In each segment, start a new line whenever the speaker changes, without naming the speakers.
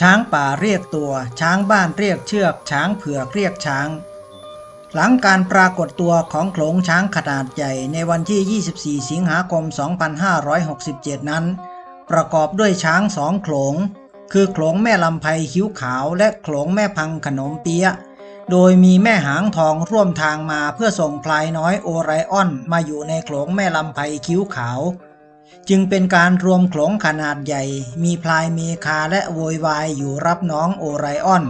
ช้างป่าเรียกตัว ช้างบ้านเรียกเชือก ช้างเผือกเรียกช้าง หลังการปรากฏตัวของโขลงช้างขนาดใหญ่ในวันที่ 24 สิงหาคม 2567 นั้น ประกอบด้วยช้างสองโขลง คือโขลงแม่ลำไพคิ้วขาว และโขลงแม่พังขนมเปี๊ยะโดยมีแม่หางทองร่วมทางมาเพื่อส่งพลายน้อยโอไรออนมาอยู่ในโขลงแม่ลำไพคิ้วขาว จึงเป็นการรวมโขลงขนาดใหญ่ มีพลายเมคาและโวยวายอยู่รับน้องโอไรออน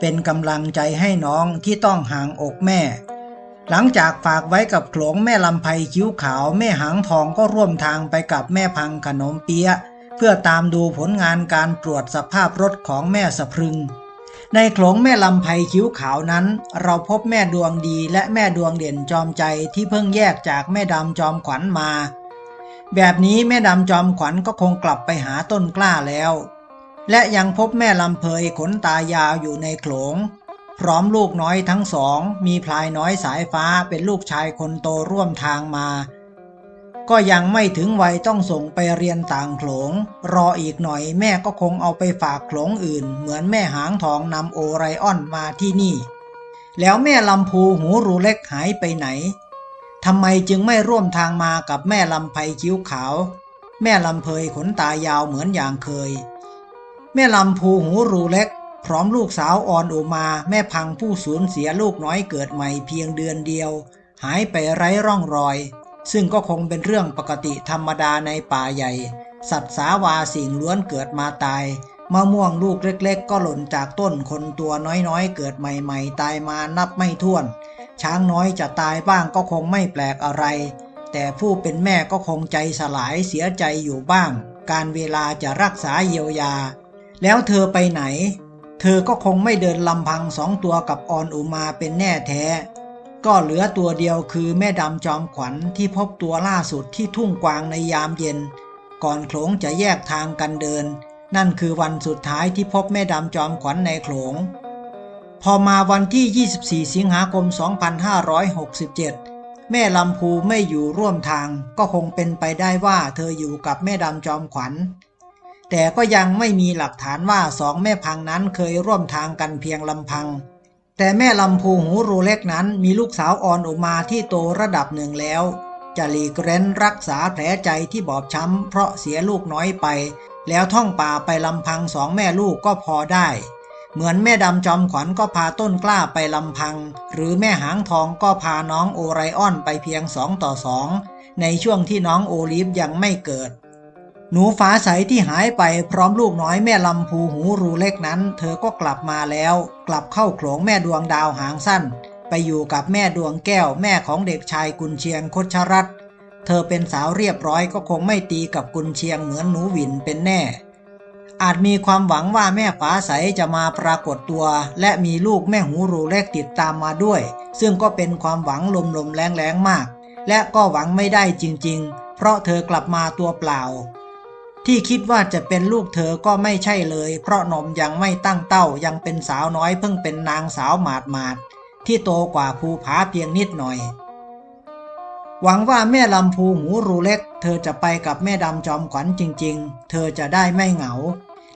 เป็นกำลังใจให้น้องที่ต้องห่างอกแม่ หลังจากฝากไว้กับโขลงแม่ลำไพคิ้วขาวแม่หางทองก็ร่วมทางไปกับแม่พังขนมเปี๊ยะเพื่อตามดูผลงานการตรวจสภาพรถของแม่สะพรึง ในโขลงแม่ลำไพคิ้วขาวนั้น เราพบแม่ดวงดีและแม่ดวงเด่นจอมใจที่เพิ่งแยกจากแม่ดำจอมขวัญมา แบบนี้แม่ดำจอมขวัญก็คงกลับไปหาต้นกล้าแล้ว และยังพบแม่ลำเพยขนตายาวอยู่ในโขลง พร้อมลูกน้อยทั้งสอง มีพลายน้อยสายฟ้าเป็นลูกชายคนโตร่วมทางมา ก็ยังไม่ถึงวัยต้องส่งไปเรียนต่างโขลง รออีกหน่อยแม่ก็คงเอาไปฝากโขลงอื่น เหมือนแม่หางทองนำโอไรออนมาที่นี่ แล้วแม่ลำพูหูรูเล็กหายไปไหน ทำไมจึงไม่ร่วมทางมากับแม่ลำไพคิ้วขาว แม่ลำเพยขนตายาวเหมือนอย่างเคย แม่ลำพูหูรูเล็ก พร้อมลูกสาวอ่อนโอมา แม่พังผู้สูญเสียลูกน้อยเกิดใหม่เพียงเดือนเดียว หายไปไร้ร่องรอย ซึ่งก็คงเป็นเรื่องปกติธรรมดาในป่าใหญ่ สัตว์สาวาสิ่งล้วนเกิดมาตายมะม่วงลูกเล็ก ๆ ก็หล่นจากต้นคนตัวน้อยๆ เกิดใหม่ ๆ ตายมานับไม่ถ้วน ช้างน้อยจะตายบ้างก็คงไม่แปลกอะไร แต่ผู้เป็นแม่ก็คงใจสลายเสียใจอยู่บ้าง การเวลาจะรักษาเยียวยา แล้วเธอไปไหน เธอก็คงไม่เดินลำพังสองตัวกับออนอุมาเป็นแน่แท้ ก็เหลือตัวเดียวคือแม่ดำจอมขวัญที่พบตัวล่าสุดที่ทุ่งกวางในยามเย็น ก่อนโขลงจะแยกทางกันเดิน นั่นคือวันสุดท้ายที่พบแม่ดำจอมขวัญในโขลง พอมาวันที่ 24 สิงหาคม 2567 แม่ลำพูไม่อยู่ร่วมทางก็คงเป็นไปได้ว่าเธออยู่กับแม่ดำจอมขวัญ แต่ก็ยังไม่มีหลักฐานว่าสองแม่พังนั้นเคยร่วมทางกันเพียงลำพัง แต่แม่ลำพูหูรูเล็กนั้นมีลูกสาวอ่อนออกมาที่โตระดับหนึ่งแล้วจะหลีกเร้นรักษาแผลใจที่บอบช้ำเพราะเสียลูกน้อยไป แล้วท่องป่าไปลำพังสองแม่ลูกก็พอได้ เหมือนแม่ดำจอมขวัญก็พาต้นกล้าไปลำพัง หรือแม่หางทองก็พาน้องโอไรออนไปเพียงสองต่อสองในช่วงที่น้องโอลิฟยังไม่เกิด หนูฟ้าใสที่หายไปพร้อมลูกน้อยแม่ลำพูหูรูเล็กนั้น เธอก็กลับมาแล้ว กลับเข้าโขลงแม่ดวงดาวหางสั้น ไปอยู่กับแม่ดวงแก้วแม่ของเด็กชายกุนเชียงคชรัตเธอเป็นสาวเรียบร้อยก็คงไม่ตีกับกุนเชียงเหมือนหนูหวินเป็นแน่ อาจมีความหวังว่าแม่ฟ้าใสจะมาปรากฏตัว และมีลูกแม่หูรูเล็กติดตามมาด้วย ซึ่งก็เป็นความหวังลมๆแรงๆมาก และก็หวังไม่ได้จริงๆ เพราะเธอกลับมาตัวเปล่า ที่คิดว่าจะเป็นลูกเธอก็ไม่ใช่เลย เพราะนมยังไม่ตั้งเต้ายังเป็นสาวน้อยเพิ่งเป็นนางสาวหมาดหมาดๆที่โตกว่าภูผาเพียงนิดหน่อย หวังว่าแม่ลำพูหูรูเล็ก เธอจะไปกับแม่ดำจอมขวัญจริง ๆ เธอจะได้ไม่เหงา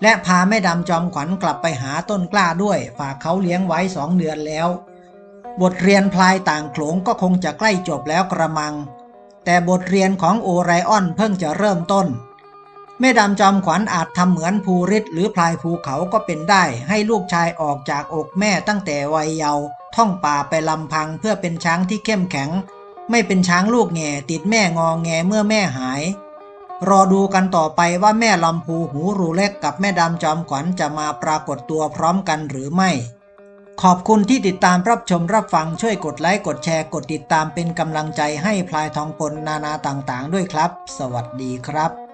และพาแม่ดำจอมขวัญกลับไปหาต้นกล้าด้วย ฝากเขาเลี้ยงไว้สองเดือนแล้ว บทเรียนพลายต่างโขลงก็คงจะใกล้จบแล้วกระมัง แต่บทเรียนของโอไรออนเพิ่งจะเริ่มต้น แม่ดำจอมขวัญอาจทำเหมือนภูริศหรือพลายภูเขาก็เป็นได้ ให้ลูกชายออกจากอกแม่ตั้งแต่วัยเยาว์ท่องป่าไปลำพังเพื่อเป็นช้างที่เข้มแข็ง ไม่เป็นช้างลูกแง่ติดแม่งองแงเมื่อแม่หาย รอดูกันต่อไปว่าแม่ลำพูหูรูเล็กกับแม่ดำจอมขวัญจะมาปรากฏตัวพร้อมกันหรือไม่ ขอบคุณที่ติดตามรับชมรับฟังช่วยกดไลค์กดแชร์กดติดตามเป็นกำลังใจให้พลายทองปนนานาต่างๆ ด้วยครับ สวัสดีครับ